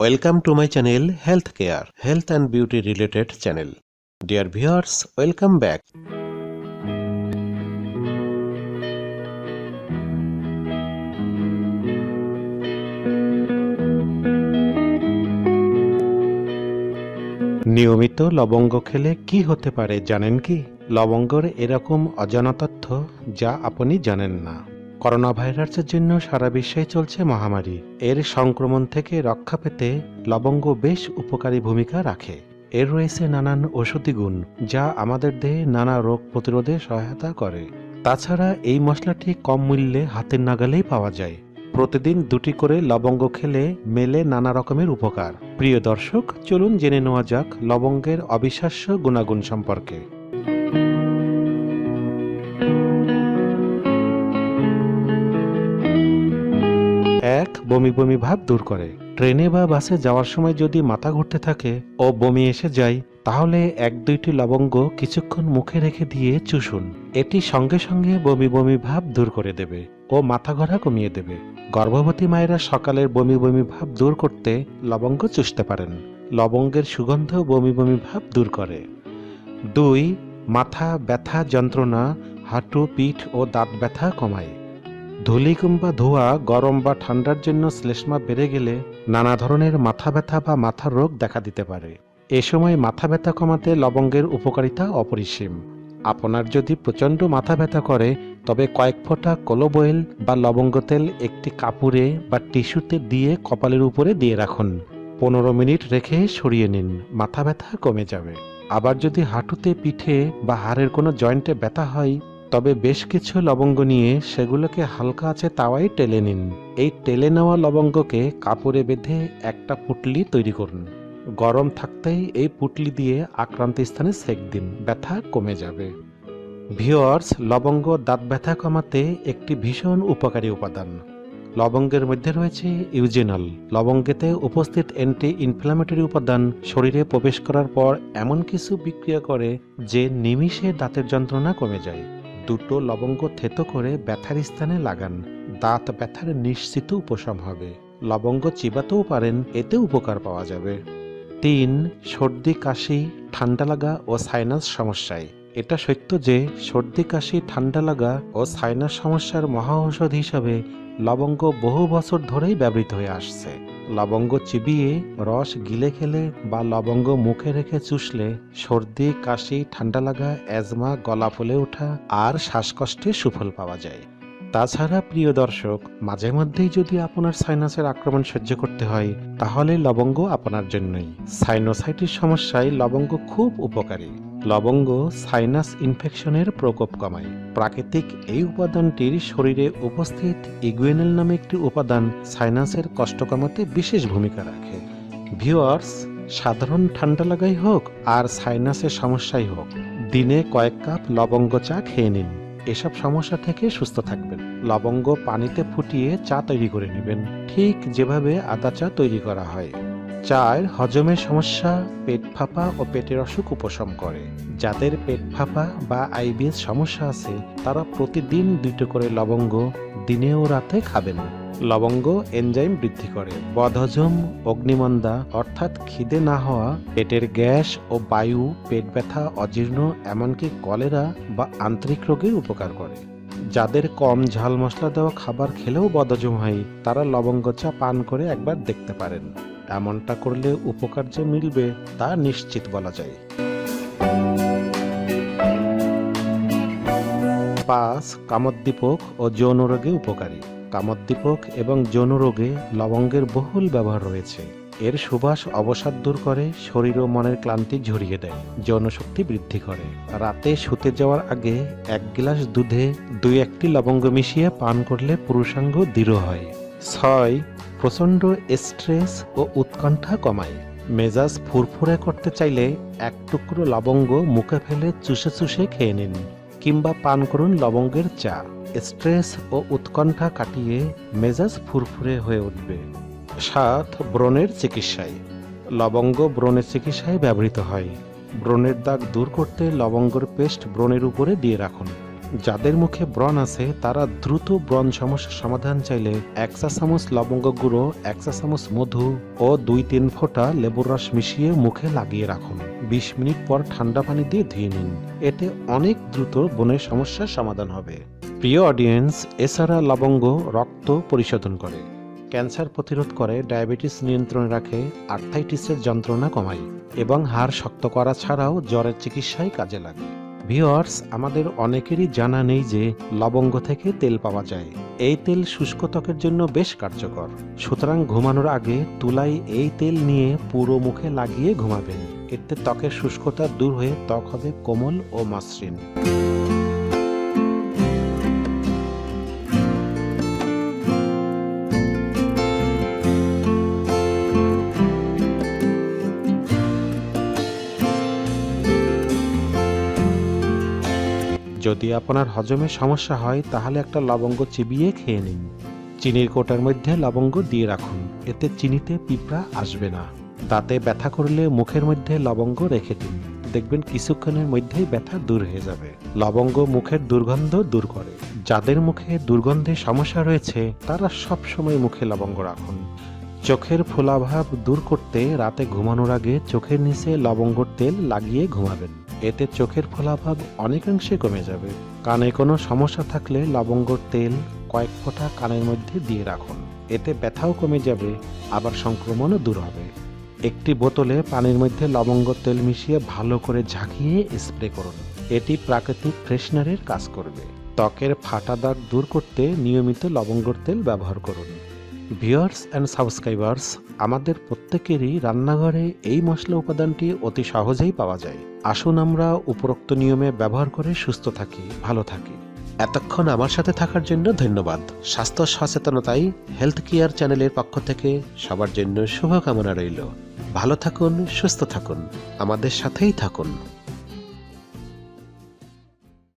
Welcome to my channel health care health and beauty related channel dear viewers welcome back নিয়মিত লবঙ্গ খেলে কি হতে পারে জানেন কি? লবঙ্গর এরকম অজানা তথ্য যা আপনি জানেন না। করোনা ভাইরাসের জন্য সারা বিশ্বে চলছে মহামারী। এর সংক্রমণ থেকে রক্ষা পেতে লবঙ্গ বেশ উপকারী ভূমিকা রাখে। এর রয়েছে নানান ঔষধি গুণ, যা আমাদের দেহে নানা রোগ প্রতিরোধে সহায়তা করে। তাছাড়া এই মশলাটি কম মূল্যে হাতের নাগালেই পাওয়া যায়। প্রতিদিন দুটি করে লবঙ্গ খেলে মেলে নানা রকমের উপকার। প্রিয় দর্শক, চলুন জেনে নেওয়া যাক লবঙ্গের অবিশ্বাস্য গুণাগুণ সম্পর্কে। এক বমি বমি ভাব দূর করে। ট্রেনে বা বাসে যাওয়ার সময় যদি মাথা ঘুরতে থাকে ও বমি এসে যায়, তাহলে এক দুইটি লবঙ্গ কিছুক্ষণ মুখে রেখে দিয়ে চুষুন। এটি সঙ্গে সঙ্গে বমি বমি ভাব দূর করে দেবে ও মাথা ঘোরা কমিয়ে দেবে। গর্ভবতী মায়েরা সকালের বমি বমি ভাব দূর করতে লবঙ্গ চুষতে পারেন। লবঙ্গের সুগন্ধ বমি বমি ভাব দূর করে। দুই, মাথা ব্যথা যন্ত্রণা, হাঁটু, পিঠ ও দাঁত ব্যথা কমায়। ধুলি কিংবা ধোঁয়া গরম বা ঠান্ডার জন্য শ্লেষ্মা বেড়ে গেলে নানা ধরনের মাথা ব্যথা বা মাথার রোগ দেখা দিতে পারে। এ সময় মাথা ব্যথা কমাতে লবঙ্গের উপকারিতা অপরিসীম। আপনার যদি প্রচণ্ড মাথা ব্যথা করে, তবে কয়েক ফোঁটা কলোবয়েল বা লবঙ্গ তেল একটি কাপড়ে বা টিস্যুতে দিয়ে কপালের উপরে দিয়ে রাখুন। পনেরো মিনিট রেখে সরিয়ে নিন, মাথা ব্যথা কমে যাবে। আবার যদি হাঁটুতে, পিঠে বা হাড়ের কোনো জয়েন্টে ব্যথা হয় তবে বেশ কিছু লবঙ্গ নিয়ে সেগুলোকে হালকা আছে তাওয়ায় টেলে নিন। এই টেলে নেওয়া লবঙ্গকে কাপড়ে বেঁধে একটা পুটলি তৈরি করুন। গরম থাকতেই এই পুটলি দিয়ে আক্রান্ত স্থানে সেক দিন, ব্যথা কমে যাবে। ভিওয়ার্স লবঙ্গ দাঁত ব্যথা কমাতে একটি ভীষণ উপকারী উপাদান। লবঙ্গের মধ্যে রয়েছে ইউজেনল। লবঙ্গেতে উপস্থিত অ্যান্টি ইনফ্ল্যামেটরি উপাদান শরীরে প্রবেশ করার পর এমন কিছু বিক্রিয়া করে যে নিমিষে দাঁতের যন্ত্রণা কমে যায়। দুটো লবঙ্গ থেতো করে ব্যথার স্থানে লাগান। দাঁত ব্যথার নিশ্চিত উপশম হবে। লবঙ্গ চিবাতেও পারেন, এতে উপকার পাওয়া যাবে। তিন, সর্দি, কাশি, ঠান্ডা লাগা ও সাইনাস সমস্যায়। এটা সত্য যে, সর্দি, কাশি, ঠান্ডা লাগা ও সাইনাস সমস্যার মহা ঔষধ হিসাবে লবঙ্গ বহু বছর ধরেই ব্যবহৃত হয়ে আসছে। লবঙ্গ চিবিয়ে রস গিলে খেলে বা লবঙ্গ মুখে রেখে চুষলে সর্দি, কাশি, ঠান্ডা লাগা অ্যাজমা গলা ফুলে ওঠা আর শ্বাসকষ্টে সুফল পাওয়া যায়। তাছাড়া প্রিয় দর্শক, মাঝে মধ্যেই যদি আপনার সাইনাসের আক্রমণ সহ্য করতে হয়, তাহলে লবঙ্গ আপনার জন্যই। সাইনোসাইটিস সমস্যায় লবঙ্গ খুব উপকারী। লবঙ্গ সাইনাস ইনফেকশনের প্রকোপ কমায়। প্রাকৃতিক এই উপাদানটির শরীরে উপস্থিত ইগুয়েনেল নামে একটি উপাদান সাইনাসের কষ্ট কমাতে বিশেষ ভূমিকা রাখে। ভিউয়ার্স, সাধারণ ঠান্ডা লাগাই হোক আর সাইনাসের সমস্যাই হোক, দিনে কয়েক কাপ লবঙ্গ চা খেয়ে নিন। এসব সমস্যা থেকে সুস্থ থাকবেন। লবঙ্গ পানিতে ফুটিয়ে চা তৈরি করে নেবেন। ঠিক যেভাবে আদা চা তৈরি করা হয়। চায়ের হজমের সমস্যা, পেট ফাঁপা ও পেটের অসুখ উপশম করে। যাদের পেট ফাঁপা বা আইবিএস সমস্যা আছে, তারা প্রতিদিন দুটো করে লবঙ্গ দিনে ও রাতে খাবেন। লবঙ্গ এনজাইম বৃদ্ধি করে। বদহজম, অগ্নিমন্দা অর্থাৎ খিদে না হওয়া, পেটের গ্যাস ও বায়ু, পেট ব্যথা, অজীর্ণ এমনকি কলেরা বা আন্তরিক রোগের উপকার করে। যাদের কম ঝাল মশলা দেওয়া খাবার খেলেও বদহজম হয়, তারা লবঙ্গ চা পান করে একবার দেখতে পারেন। এমনটা করলে উপকার যে মিলবে তা নিশ্চিত বলা যায়। পাঁচ, কামোদ্দীপক ও যৌন রোগে উপকারী। কামোদ্দীপক এবং যৌন রোগে লবঙ্গের বহুল ব্যবহার রয়েছে। এর সুবাস অবসাদ দূর করে, শরীর ও মনের ক্লান্তি ঝরিয়ে দেয়। যৌনশক্তি বৃদ্ধি করে। রাতে শুতে যাওয়ার আগে এক গ্লাস দুধে দুই একটি লবঙ্গ মিশিয়ে পান করলে পুরুষাঙ্গ দৃঢ় হয়। ছয় প্রচণ্ড স্ট্রেস ও উৎকণ্ঠা কমায়। মেজাজ ফুরফুরে করতে চাইলে এক টুকরো লবঙ্গ মুখে ফেলে চুষে চুষে খেয়ে নিন, কিংবা পান করুন লবঙ্গের চা। স্ট্রেস ও উৎকণ্ঠা কাটিয়ে মেজাজ ফুরফুরে হয়ে উঠবে। সাত, ব্রণের চিকিৎসায়। লবঙ্গ ব্রণের চিকিৎসায় ব্যবহৃত হয়। ব্রণের দাগ দূর করতে লবঙ্গর পেস্ট ব্রণের উপরে দিয়ে রাখুন। যাদের মুখে ব্রণ আছে, তারা দ্রুত ব্রণ সমস্যার সমাধান চাইলে এক চা চামচ লবঙ্গ গুঁড়ো এক চা চামচ মধু ও দুই তিন ফোঁটা লেবুর রস মিশিয়ে মুখে লাগিয়ে রাখুন। বিশ মিনিট পর ঠান্ডা পানি দিয়ে ধুয়ে নিন। এতে অনেক দ্রুত ব্রণের সমস্যার সমাধান হবে। প্রিয় অডিয়েন্স, এছাড়া লবঙ্গ রক্ত পরিশোধন করে। ক্যান্সার প্রতিরোধ করে, ডায়াবেটিস নিয়ন্ত্রণে রাখে, আর্থাইটিসের যন্ত্রণা কমায় এবং হাড় শক্ত করা ছাড়াও জ্বরের চিকিৎসায় কাজে লাগে। ভিওয়ার্স আমাদের অনেকেরই জানা নেই যে লবঙ্গ থেকে তেল পাওয়া যায়। এই তেল শুষ্ক ত্বকের জন্য বেশ কার্যকর। সুতরাং ঘুমানোর আগে তুলায় এই তেল নিয়ে পুরো মুখে লাগিয়ে ঘুমাবেন। এতে ত্বকের শুষ্কতা দূর হয়ে ত্বক হবে কোমল ও মসৃণ। যদি আপনার হজমে সমস্যা হয়, তাহলে একটা লবঙ্গ চিবিয়ে খেয়ে নিন। চিনির কোটার মধ্যে লবঙ্গ দিয়ে রাখুন। এতে চিনিতে পিঁপড়া আসবে না। দাঁতে ব্যথা করলে মুখের মধ্যে লবঙ্গ রেখে দিন। দেখবেন কিছুক্ষণের মধ্যেই ব্যথা দূর হয়ে যাবে। লবঙ্গ মুখের দুর্গন্ধ দূর করে। যাদের মুখে দুর্গন্ধের সমস্যা রয়েছে, তারা সব সময় মুখে লবঙ্গ রাখুন। চোখের ফোলাভাব দূর করতে রাতে ঘুমানোর আগে চোখের নিচে লবঙ্গর তেল লাগিয়ে ঘুমাবেন। এতে চোখের ফোলাভাব অনেকাংশে কমে যাবে। কানে কোনো সমস্যা থাকলে লবঙ্গর তেল কয়েক ফোঁটা কানের মধ্যে দিয়ে রাখুন। এতে ব্যথাও কমে যাবে, আবার সংক্রমণও দূর হবে। একটি বোতলে পানির মধ্যে লবঙ্গ, তেল মিশিয়ে ভালো করে ঝাঁকিয়ে স্প্রে করুন। এটি প্রাকৃতিক ফ্রেশনারের কাজ করবে। ত্বকের ফাটা দাগ দূর করতে নিয়মিত লবঙ্গর তেল ব্যবহার করুন। ভিউয়ার্স অ্যান্ড সাবস্ক্রাইবার্স, আমাদের প্রত্যেকেরই রান্নাঘরে এই মশলা উপাদানটি অতি সহজেই পাওয়া যায়। আসুন আমরা উপরোক্ত নিয়মে ব্যবহার করে সুস্থ থাকি, ভালো থাকি। এতক্ষণ আমার সাথে থাকার জন্য ধন্যবাদ। স্বাস্থ্য সচেতনতাই হেলথ কেয়ার চ্যানেলের পক্ষ থেকে সবার জন্য শুভকামনা রইল। ভালো থাকুন, সুস্থ থাকুন। আমাদের সাথেই থাকুন।